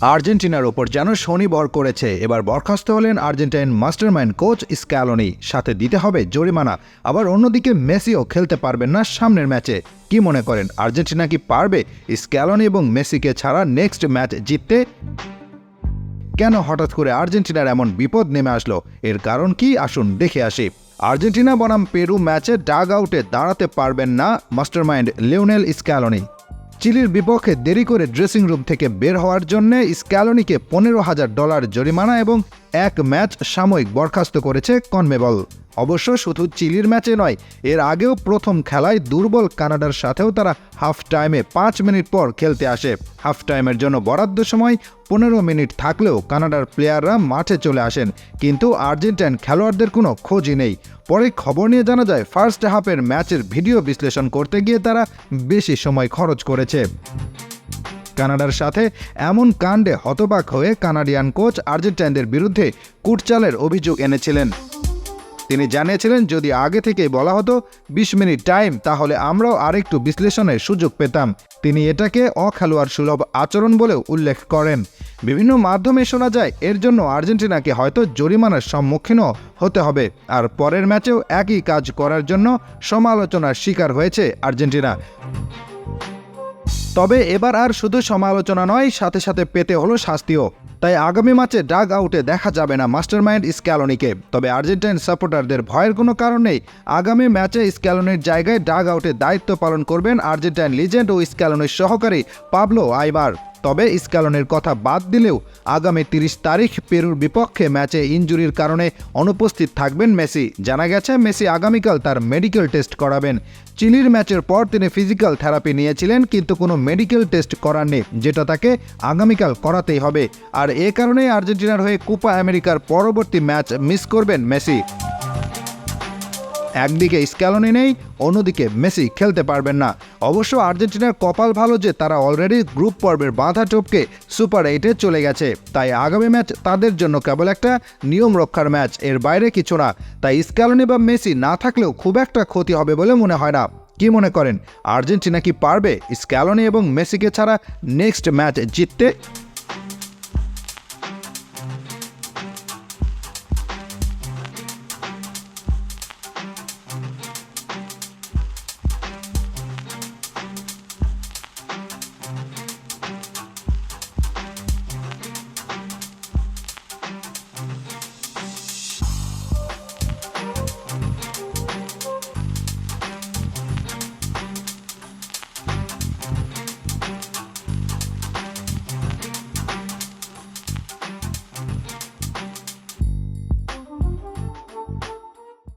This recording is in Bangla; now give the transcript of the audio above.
আর্জেন্টিনার ওপর যেন শনি বর করেছে। এবার বরখাস্ত হলেন আর্জেন্টাইন মাস্টারমাইন্ড কোচ স্ক্যালোনি। সাথে দিতে হবে জরিমানা। আবার অন্যদিকে মেসিও খেলতে পারবেন না সামনের ম্যাচে। কি মনে করেন, আর্জেন্টিনা কি পারবে? স্ক্যালোনি এবং মেসিকে ছাড়া নেক্সট ম্যাচ জিততে? কেন হঠাৎ করে আর্জেন্টিনার এমন বিপদ নেমে আসলো? এর কারণ কি? আসুন দেখে আসি। আর্জেন্টিনা বনাম পেরু ম্যাচে ডাগ আউটে দাঁড়াতে পারবেন না মাস্টারমাইন্ড লিওনেল স্ক্যালোনি। চিলির বিপক্ষে দেরি করে ড্রেসিং রুম থেকে বের হওয়ার জন্য স্ক্যালোনিকে পনেরো হাজার ডলার জরিমানা এবং এক ম্যাচ সাময়িক বরখাস্ত করেছে কনমেবল অবশ্য শুধু চিলির ম্যাচে নয়, এর আগেও প্রথম খেলায় দুর্বল কানাডার সাথেও তারা হাফ টাইমে পাঁচ মিনিট পর খেলতে আসে। হাফ টাইমের জন্য বরাদ্দ সময় পনেরো মিনিট থাকলেও কানাডার প্লেয়াররা মাঠে চলে আসেন, কিন্তু আর্জেন্টাইন খেলোয়াড়দের কোনো খোঁজই নেই। পরে খবর নিয়ে জানা যায়, ফার্স্ট হাফের ম্যাচের ভিডিও বিশ্লেষণ করতে গিয়ে তারা বেশি সময় খরচ করেছে। কানাডার সাথে এমন কাণ্ডে হতবাক হয়ে কানাডিয়ান কোচ আর্জেন্টাইনদের বিরুদ্ধে কুটচালের অভিযোগ এনেছিলেন। তিনি জানিয়েছিলেন, যদি আগে থেকেই বলা হতো, বিশ মিনিট টাইম তাহলে আমরাও আরেকটু বিশ্লেষণের সুযোগ পেতাম। তিনি এটাকে অখেলোয়াড় সুলভ আচরণ বলেও উল্লেখ করেন। বিভিন্ন মাধ্যমে শোনা যায়, এর জন্য আর্জেন্টিনাকে হয়তো জরিমানার সম্মুখীনও হতে হবে। আর পরের ম্যাচেও একই কাজ করার জন্য সমালোচনার শিকার হয়েছে আর্জেন্টিনা। তবে এবার আর শুধু সমালোচনা নয়, সাথে সাথে পেতে হলো শাস্তিও। তাই আগামী ম্যাচে ডাগ আউটে দেখা যাবে না মাস্টারমাইন্ড স্ক্যালোনিকে। তবে আর্জেন্টাইন সাপোর্টারদের ভয়ের কোনো কারণ নেই। আগামী ম্যাচে স্ক্যালোনির জায়গায় ডাগ আউটে দায়িত্ব পালন করবেন আর্জেন্টাইন লিজেন্ড ও স্ক্যালোনির সহকারী পাবলো আইবার। তবে স্ক্যালনের কথা বাদ দিলেও আগামী তিরিশ তারিখ পেরুর বিপক্ষে ম্যাচে ইঞ্জুরির কারণে অনুপস্থিত থাকবেন মেসি। জানা গেছে, মেসি আগামীকাল তার মেডিকেল টেস্ট করাবেন। চিলির ম্যাচের পর তিনি ফিজিক্যাল থেরাপি নিয়েছিলেন, কিন্তু কোনো মেডিকেল টেস্ট করাননি, যেটা তাকে আগামীকাল করাতেই হবে। আর এ কারণে আর্জেন্টিনার হয়ে কোপা আমেরিকার পরবর্তী ম্যাচ মিস করবেন মেসি। একদিকে স্ক্যালনি নেই, অন্যদিকে মেসি খেলতে পারবেন না। অবশ্য আর্জেন্টিনার কপাল ভালো যে তারা অলরেডি গ্রুপ পর্বের বাধা টপকে সুপার এইটে চলে গেছে। তাই আগামী ম্যাচ তাদের জন্য কেবল একটা নিয়ম রক্ষার ম্যাচ এর বাইরে কিছু না। তাই স্ক্যালনি বা মেসি না থাকলেও খুব একটা ক্ষতি হবে বলে মনে হয় না। কি মনে করেন? আর্জেন্টিনা কি পারবে স্ক্যালনি এবং মেসিকে ছাড়া নেক্সট ম্যাচ জিততে?